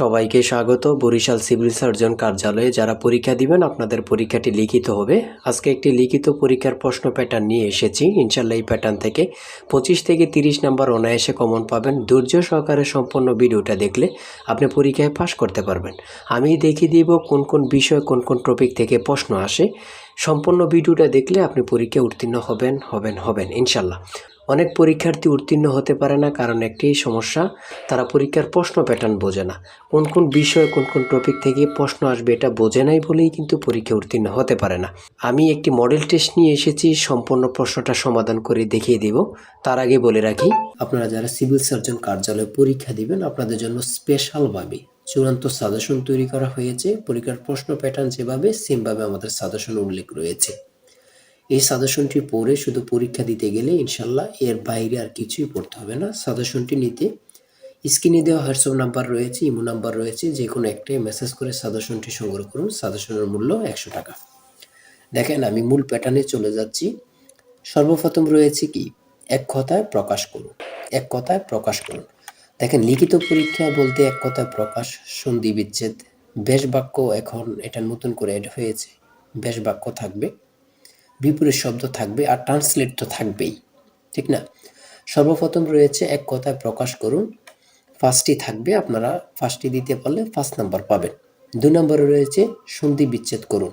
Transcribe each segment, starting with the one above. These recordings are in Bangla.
সবাইকে স্বাগত। বরিশাল সিভিল সার্জন কার্যালয়ে যারা পরীক্ষা দিবেন, আপনাদের পরীক্ষাটি লিখিত হবে। আজকে একটি লিখিত পরীক্ষার প্রশ্ন প্যাটার্ন নিয়ে এসেছি। ইনশাল্লাহ এই প্যাটার্ন থেকে পঁচিশ থেকে তিরিশ নাম্বার অনায়াসে কমন পাবেন। ধৈর্য সহকারে সম্পূর্ণ ভিডিওটা দেখলে আপনি পরীক্ষায় পাশ করতে পারবেন। আমি দেখিয়ে দিব কোন কোন বিষয় কোন কোন টপিক থেকে প্রশ্ন আসে। সম্পূর্ণ ভিডিওটা দেখলে আপনি পরীক্ষায় উত্তীর্ণ হবেন হবেন হবেন, ইনশাল্লাহ। অনেক পরীক্ষার্থী উত্তীর্ণ হতে পারে না কারণ একটি সমস্যা, তারা পরীক্ষার প্রশ্ন প্যাটার্ন বোঝে না। কোন কোন বিষয় কোন কোন টপিক থেকে প্রশ্ন আসবে এটা বোঝে নাই বলেই কিন্তু পরীক্ষা উত্তীর্ণ হতে পারে না। আমি একটি মডেল টেস্ট নিয়ে এসেছি, সম্পূর্ণ প্রশ্নটা সমাধান করে দেখিয়ে দিব। তার আগে বলে রাখি, আপনারা যারা সিভিল সার্জন কার্যালয়ে পরীক্ষা দিবেন, আপনাদের জন্য স্পেশালভাবে চূড়ান্ত সাজেশন তৈরি করা হয়েছে। পরীক্ষার প্রশ্ন প্যাটার্ন যেভাবে সেমভাবে আমাদের সাজেশন উল্লেখ রয়েছে। এই সাজেশনটি পড়ে শুধু পরীক্ষা দিতে গেলে ইনশাল্লাহ এর বাইরে আর কিছুই পড়তে হবে না। সাজেশনটি নিতে স্ক্রিনে দেওয়া হোয়াটসঅ্যাপ নাম্বার রয়েছে, ইমো নাম্বার রয়েছে, যে কোনো একটাই মেসেজ করে সাজেশনটি সংগ্রহ করুন। সাজেশনের মূল্য একশো টাকা। দেখেন, আমি মূল প্যাটার্নে চলে যাচ্ছি। সর্বপ্রথম রয়েছে কি? এক কথায় প্রকাশ করুন। এক কথায় প্রকাশ করুন। দেখেন, লিখিত পরীক্ষা বলতে এক কথায় প্রকাশ, সন্ধি বিচ্ছেদ বেশ বাক্য এখন এটা নতুন করে অ্যাড হয়েছে। বেশ বাক্য থাকবে, বিপরীত শব্দ থাকবে আর ট্রান্সলেট তো থাকবেই, ঠিক না? সর্বপ্রথম রয়েছে এক কথায় প্রকাশ করুন ফার্স্টটি থাকবে আপনারা ফার্স্টটি দিতে পারলে ফার্স্ট নাম্বার পাবেন। দুই নম্বরে রয়েছে সন্ধি বিচ্ছেদ করুন।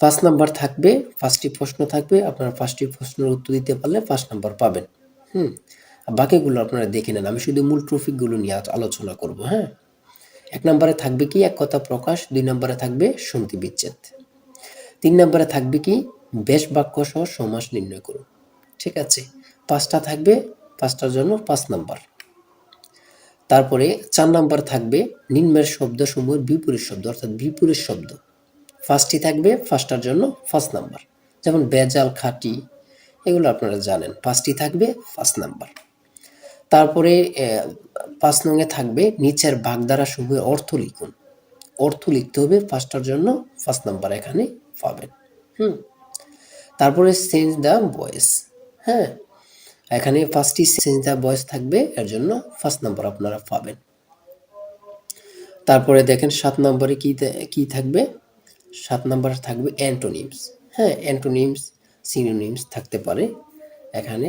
পাঁচ নাম্বার থাকবে ফার্স্টটি প্রশ্ন থাকবে, আপনারা ফার্স্টটি প্রশ্নের উত্তর দিতে পারলে ফার্স্ট নাম্বার পাবেন। হুম বাকিগুলো আপনারা দেখে নেন। আমি শুধু মূল ট্রফিকগুলো নিয়ে আলোচনা করব হ্যাঁ? এক নম্বরে থাকবে কি? এক কথা প্রকাশ, দুই নম্বরে থাকবে সন্ধি বিচ্ছেদ। তিন নম্বরে থাকবে কি? বেশ বাক্য সহ সমাস নির্ণয় করুন। ঠিক আছে? পাঁচটা থাকবে, পাঁচটার জন্য পাঁচ নাম্বার। তারপরে চার নাম্বার থাকবে নিম্নের শব্দ সমূহের বিপরীত শব্দ, অর্থাৎ বিপরীত শব্দ। ফার্স্টটি থাকবে ফার্স্টটার জন্য ফার্স্ট নাম্বার। যেমন বেজাল খাটি, এগুলো আপনারা জানেন। পাঁচটি থাকবে ফার্স্ট নাম্বার। তারপরে পাঁচ নঙে থাকবে নিচের বাগধারা সমূহের অর্থ লিখুন। অর্থ লিখতে হবে ফার্স্টটার জন্য ফার্স্ট নাম্বার এখানে পাবেন। হুম। তারপরে চেঞ্জ দ্য ভয়েস হ্যাঁ? এখানে ফার্স্টই চেঞ্জ দ্য ভয়েস থাকবে, এর জন্য ফার্স্ট নাম্বার আপনারা পাবেন। তারপরে দেখেন সাত নম্বরে কি কি থাকবে? সাত নম্বরে থাকবে অ্যান্টোনিমস হ্যাঁ? অ্যান্টোনিমস সিনোনিমস থাকতে পারে। এখানে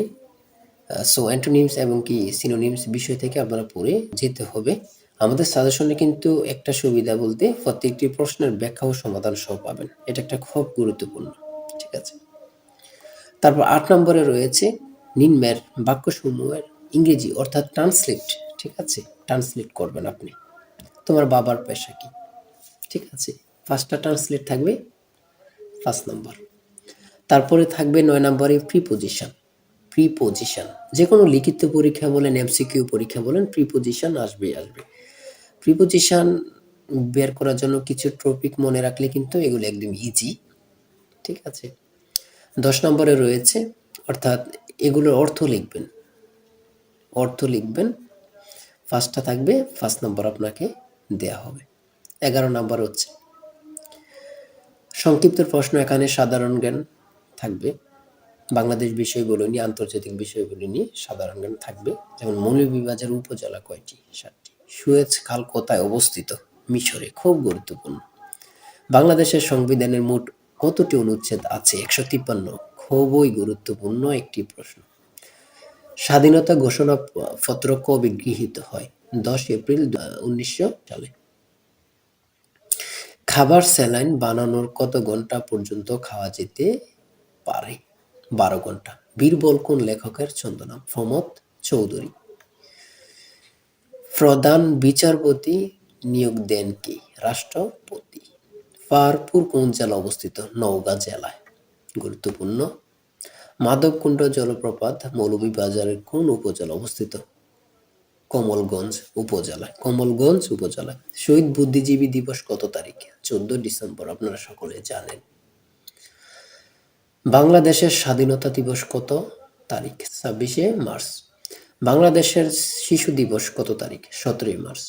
সো অ্যান্টোনিমস এবং কি সিনোনিমস বিষয় থেকে আপনারা পড়ে যেতে হবে। আমাদের সাজেশনে কিন্তু একটা সুবিধা বলতে প্রত্যেকটি প্রশ্নের ব্যাখ্যা ও সমাধান সহ পাবেন। এটা একটা খুব গুরুত্বপূর্ণ, ঠিক আছে? তারপর আট নম্বরে রয়েছে নিম্নের বাক্যসমূহের ইংরেজি অর্থাৎ ট্রান্সলেট ঠিক আছে? ট্রান্সলেট করবেন আপনি। তোমার বাবার পেশা কি? ঠিক আছে? ফার্স্টটা ট্রান্সলেট থাকবে ফার্স্ট নম্বর। তারপরে থাকবে নয় নম্বরে প্রিপোজিশন প্রিপোজিশন যে কোনো লিখিত পরীক্ষা বলেন এমসিকিউ পরীক্ষা বলেন প্রিপোজিশন আসবে আসবে। প্রিপোজিশন বের করার জন্য কিছু টপিক মনে রাখলে কিন্তু এগুলো একদম ইজি ঠিক আছে? দশ নম্বরে রয়েছে, অর্থাৎ এগুলোর অর্থ লিখবেন। অর্থ লিখবেন ফার্স্টটা থাকবে ফার্স্ট নম্বর আপনাকে দেয়া হবে। এগারো নম্বর হচ্ছে, সংক্ষিপ্ত প্রশ্ন এখানে সাধারণ জ্ঞান থাকবে। বাংলাদেশ বিষয়গুলো নিয়ে, আন্তর্জাতিক বিষয়গুলো নিয়ে সাধারণ জ্ঞান থাকবে। যেমন মৌলভীবাজার উপজেলা কয়টি? সাতটি। সুয়েজ খাল কোথায় অবস্থিত? মিশরে, খুব গুরুত্বপূর্ণ। বাংলাদেশের সংবিধানের মোট কতটি অনুচ্ছেদ আছে? একশো তিপ্পান্ন। খুবই গুরুত্বপূর্ণ একটি প্রশ্ন। স্বাধীনতা ঘোষণা পত্র কবে গৃহীত হয়? দশ এপ্রিল উনিশশো সালে। খাবার স্যালাইন বানানোর কত ঘণ্টা পর্যন্ত খাওয়া যেতে পারে? বারো ঘণ্টা। বীরবল কোন লেখকের ছন্দনাম? প্রমোদ চৌধুরী। প্রধান বিচারপতি নিয়োগ দেন কে? রাষ্ট্রপতি। পাহাড়পুর কোন জেলা অবস্থিত? নওগাঁ জেলায়। গুরুত্বপূর্ণ। মাধবকুণ্ড জলপ্রপাত মৌলভীবাজারের কোন উপজেলা অবস্থিত? কমলগঞ্জ উপজেলায়। কমলগঞ্জ উপজেলায়। শহীদ বুদ্ধিজীবী দিবস কত তারিখ? চোদ্দ ডিসেম্বর, আপনারা সকলে জানেন। বাংলাদেশের স্বাধীনতা দিবস কত তারিখ? ছাব্বিশে মার্চ। বাংলাদেশের শিশু দিবস কত তারিখ? সতেরোই মার্চ।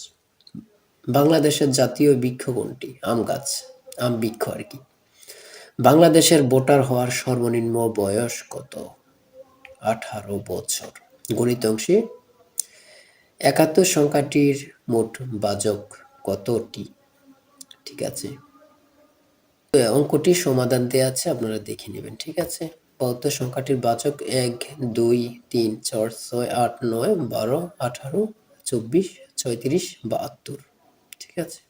বাংলাদেশের জাতীয় বৃক্ষ কোনটি? আম গাছ। আম বৃক্ষ আর কি। বাংলাদেশের ভোটার হওয়ার সর্বনিম্ন বয়স কত? আঠারো বছর। গণিত অংশে, একাত্তর সংখ্যাটির মোট বাজক কতটি? ঠিক আছে। অঙ্কটি সমাধান দেওয়া আছে, আপনারা দেখে নেবেন, ঠিক আছে? বৌদ্ধ সংখ্যাটির বাচক এক, দুই, তিন, চার, ছয়, আট, নয়, বারো, আঠারো, চব্বিশ, ছয়ত্রিশ, বাহাত্তর, ঠিক আছে?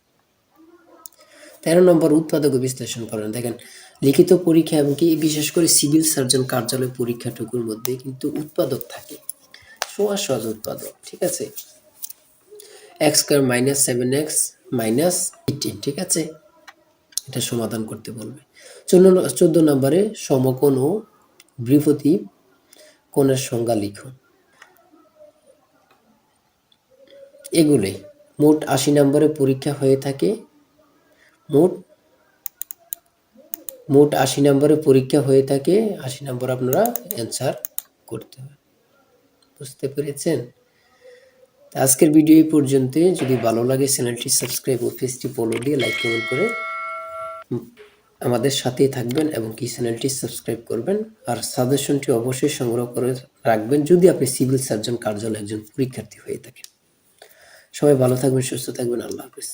তেরো নম্বর উৎপাদক বিশ্লেষণ করেন। দেখেন, লিখিত পরীক্ষা এবং কি, বিশেষ করে সিভিল সার্জন কার্যালয় পরীক্ষাটুকুর মধ্যে কিন্তু উৎপাদক থাকে। সোয়া সহজ উৎপাদক, ঠিক আছে? X square minus seven x minus eighteen, ঠিক আছে? এটা সমাধান করতে বলবে। চোদ্দ চোদ্দ নম্বরে সমকোণ ও বৃহতি কোণের সংজ্ঞা লিখুন। এগুলোই। মোট আশি নম্বরে পরীক্ষা হয়ে থাকে। মোট মোট আশি নম্বরে পরীক্ষা হয়ে থাকে। আশি নম্বর আপনারা অ্যান্সার করতে হবে। বুঝতে পেরেছেন? আজকের ভিডিও এই পর্যন্ত যদি ভালো লাগে চ্যানেলটি সাবস্ক্রাইব ও পেজটি ফলো দিয়ে লাইক কমেন্ট করে আমাদের সাথেই থাকবেন এবং কি চ্যানেলটি সাবস্ক্রাইব করবেন। আর সাজেশনটি অবশ্যই সংগ্রহ করে রাখবেন যদি আপনি সিভিল সার্জন কার্যালয় একজন পরীক্ষার্থী হয়ে থাকেন। সবাই ভালো থাকবেন, সুস্থ থাকবেন। আল্লাহ হাফিজ।